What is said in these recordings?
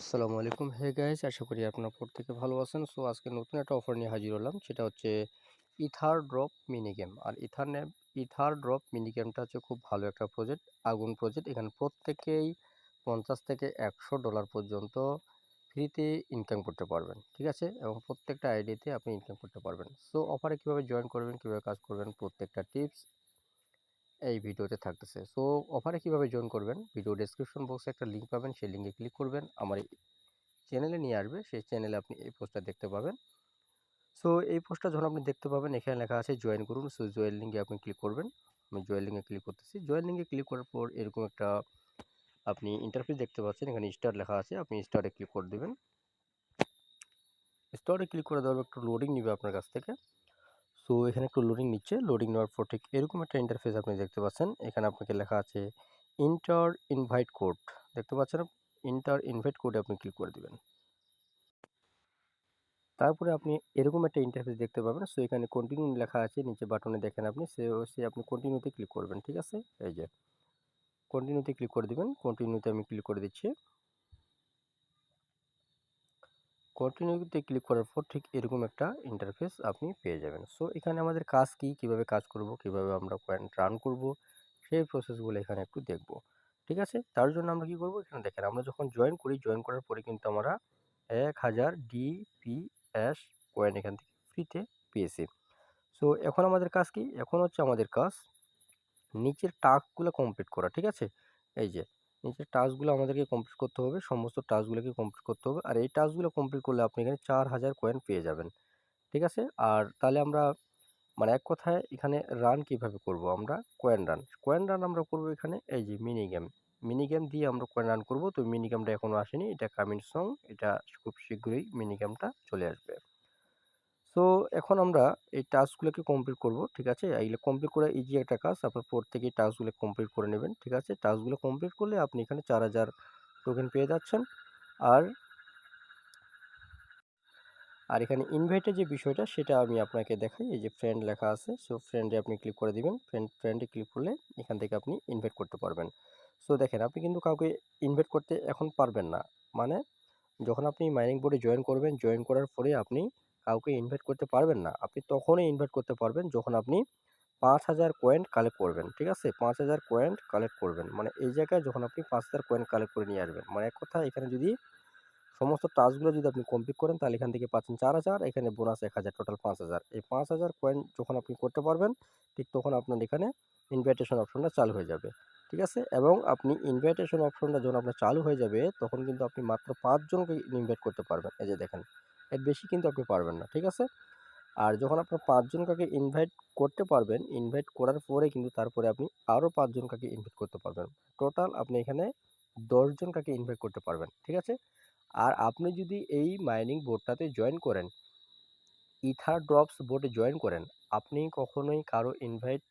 আসসালামু আলাইকুম। Hey guys আশা করি আপনারা প্রত্যেকে ভালো আছেন। সো আজকে নতুন একটা অফার নিয়ে হাজির হলাম। সেটা হচ্ছে ইথার ড্রপ মিনি গেম আর ইথার ইথার ড্রপ মিনি গেমটা হচ্ছে খুব ভালো একটা প্রজেক্ট আগুন প্রজেক্ট এখানে প্রত্যেকেই পঞ্চাশ থেকে একশো ডলার পর্যন্ত ফ্রিতে ইনকাম করতে পারবেন, ঠিক আছে? এবং প্রত্যেকটা আইডিতে আপনি ইনকাম করতে পারবেন। সো অফারে কীভাবে জয়েন করবেন, কীভাবে কাজ করবেন, প্রত্যেকটা টিপস এই ভিডিওতে থাকতেছে। সো অফারে কীভাবে জয়েন করবেন? ভিডিও ডেসক্রিপশন বক্সে একটা লিঙ্ক পাবেন। সেই লিঙ্কে ক্লিক করবেন। আমার চ্যানেলে নিয়ে আসবে। সেই চ্যানেলে আপনি এই পোস্টটা দেখতে পাবেন। সো, এই পোস্টটা যখন আপনি দেখতে পাবেন, এখানে লেখা আছে জয়েন করুন। সো জয়েন লিঙ্কে আপনি ক্লিক করবেন। আমি জয়েন লিঙ্কে ক্লিক করতেছি। জয়েন লিঙ্কে ক্লিক করার পর এরকম একটা আপনি ইন্টারফেস দেখতে পাচ্ছেন। এখানে স্টার লেখা আছে। আপনি স্টারে ক্লিক করে দেবেন। স্টারে ক্লিক করে দেওয়ার একটু লোডিং নিবে আপনার কাছ থেকে। সো, এখানে একটু লোডিং নিচ্ছে। লোডিং নেওয়ার পর ঠিক এরকম একটা ইন্টারফেস আপনি দেখতে পাচ্ছেন। এখানে আপনাকে লেখা আছে ইন্টার ইনভাইট কোড দেখতে পাচ্ছেন ইন্টার ইনভাইট কোডে আপনি ক্লিক করে দেবেন। তারপরে আপনি এরকম একটা ইন্টারফেস দেখতে পাবেন। সো, এখানে কন্টিনিউ লেখা আছে, নিচে বাটনে দেখেন আপনি। সে সে আপনি কন্টিনিউতে ক্লিক করবেন, ঠিক আছে? এই যে কন্টিনিউতে ক্লিক করে দিবেন। কন্টিনিউতে আমি ক্লিক করে দিচ্ছি। কন্টিনিউতে ক্লিক করার পর ঠিক এরকম একটা ইন্টারফেস আপনি পেয়ে যাবেন। সো এখানে আমাদের কাজ কি? কীভাবে কাজ করব? কীভাবে আমরা পয়েন্ট রান করব? সেই প্রসেসগুলো এখানে একটু দেখব। ঠিক আছে? তার জন্য আমরা কি করব? এখানে দেখেন, আমরা যখন জয়েন করি জয়েন করার পরে কিন্তু আমরা এক হাজার ডিপিএস কয়েন এখান থেকে ফ্রিতে পেয়েছি। সো এখন আমাদের কাজ কি? এখন হচ্ছে আমাদের কাজ নিচের টাস্কগুলো কমপ্লিট করা। ঠিক আছে? এই যে নিচের টাস্কগুলো আমাদেরকে কমপ্লিট করতে হবে, সমস্ত টাস্কগুলোকে কমপ্লিট করতে হবে। আর এই টাস্কগুলো কমপ্লিট করলে আপনি এখানে চার হাজার কয়েন পেয়ে যাবেন, ঠিক আছে? আর তাহলে আমরা মানে এক কথায় এখানে রান কীভাবে করব আমরা? কয়েন রান কয়েন রান আমরা করব এখানে এই যে মিনি গেম মিনি গেম দিয়ে আমরা কয়েন রান করব। তো মিনি গেমটা এখনও আসেনি, এটা কামিং সং এটা খুব শীঘ্রই মিনি গেমটা চলে আসবে। সো এখন আমরা এই টাস্কগুলোকে কমপ্লিট করব, ঠিক আছে? এইগুলো কমপ্লিট করা ইজি একটা কাজ আপনার প্রত্যেকেই টাস্কগুলো কমপ্লিট করে নেবেন, ঠিক আছে? টাস্কগুলো কমপ্লিট করলে আপনি এখানে চার হাজার টোকেন পেয়ে যাচ্ছেন। আর আর এখানে ইনভাইটের যে বিষয়টা, সেটা আমি আপনাকে দেখাই, এই যে ফ্রেন্ড লেখা আছে সো ফ্রেন্ডে আপনি ক্লিক করে দিবেন। ফ্রেন্ড ফ্রেন্ডে ক্লিক করলে এখান থেকে আপনি ইনভাইট করতে পারবেন। সো দেখেন, আপনি কিন্তু কাউকে ইনভাইট করতে এখন পারবেন না। মানে যখন আপনি মাইনিং বোর্ডে জয়েন করবেন জয়েন করার পরে আপনি কাউকে ইনভাইট করতে পারবেন না। আপনি তখনই ইনভাইট করতে পারবেন যখন আপনি পাঁচ হাজার কয়েন্ট কালেক্ট করবেন, ঠিক আছে? পাঁচ হাজার কয়েন্ট কালেক্ট করবেন। মানে এই জায়গায় যখন আপনি পাঁচ হাজার কয়েন্ট কালেক্ট করে নিয়ে আসবেন। মানে এক কথা এখানে যদি সমস্ত টাস্কগুলো যদি আপনি কমপ্লিট করেন, তাহলে এখান থেকে পাচ্ছেন চার হাজার, এখানে বোনাস এক হাজার টোটাল পাঁচ হাজার। এই পাঁচ হাজার কয়েন যখন আপনি করতে পারবেন, ঠিক তখন আপনার এখানে ইনভাইটেশন অপশনটা চালু হয়ে যাবে। ঠিক আছে? এবং আপনি ইনভাইটেশন অপশনটা যখন আপনার চালু হয়ে যাবে, তখন কিন্তু আপনি মাত্র পাঁচজনকে ইনভাইট করতে পারবেন। এই যে দেখেন এর বেশি কিন্তু আপনি পারবেন না, ঠিক আছে? আর যখন আপনার পাঁচজন কাকে ইনভাইট করতে পারবেন ইনভাইট করার পরে কিন্তু তারপরে আপনি আরও পাঁচজন কাকে ইনভাইট করতে পারবেন। টোটাল আপনি এখানে দশজন কাকে ইনভাইট করতে পারবেন, ঠিক আছে? আর আপনি যদি এই মাইনিং বোর্ডটাতে জয়েন করেন ইথার ড্রপস বোর্ডে জয়েন করেন, আপনি কখনোই কারও ইনভাইট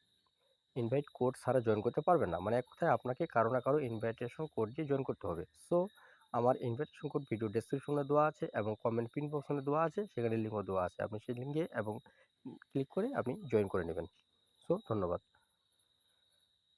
ইনভাইট কোড ছাড়া জয়েন করতে পারবেন না। মানে এক কথায় আপনাকে কারও না কারও ইনভাইটেশন কোড দিয়ে জয়েন করতে হবে। সো আমার ইনভাইটেশন কোড ভিডিও ডেসক্রিপশনে দেওয়া আছে এবং কমেন্ট পিন বক্সনে দেওয়া আছে, সেখানে লিঙ্কও দেওয়া আছে। আপনি সেই লিঙ্কে এবং ক্লিক করে আপনি জয়েন করে নেবেন। সো ধন্যবাদ।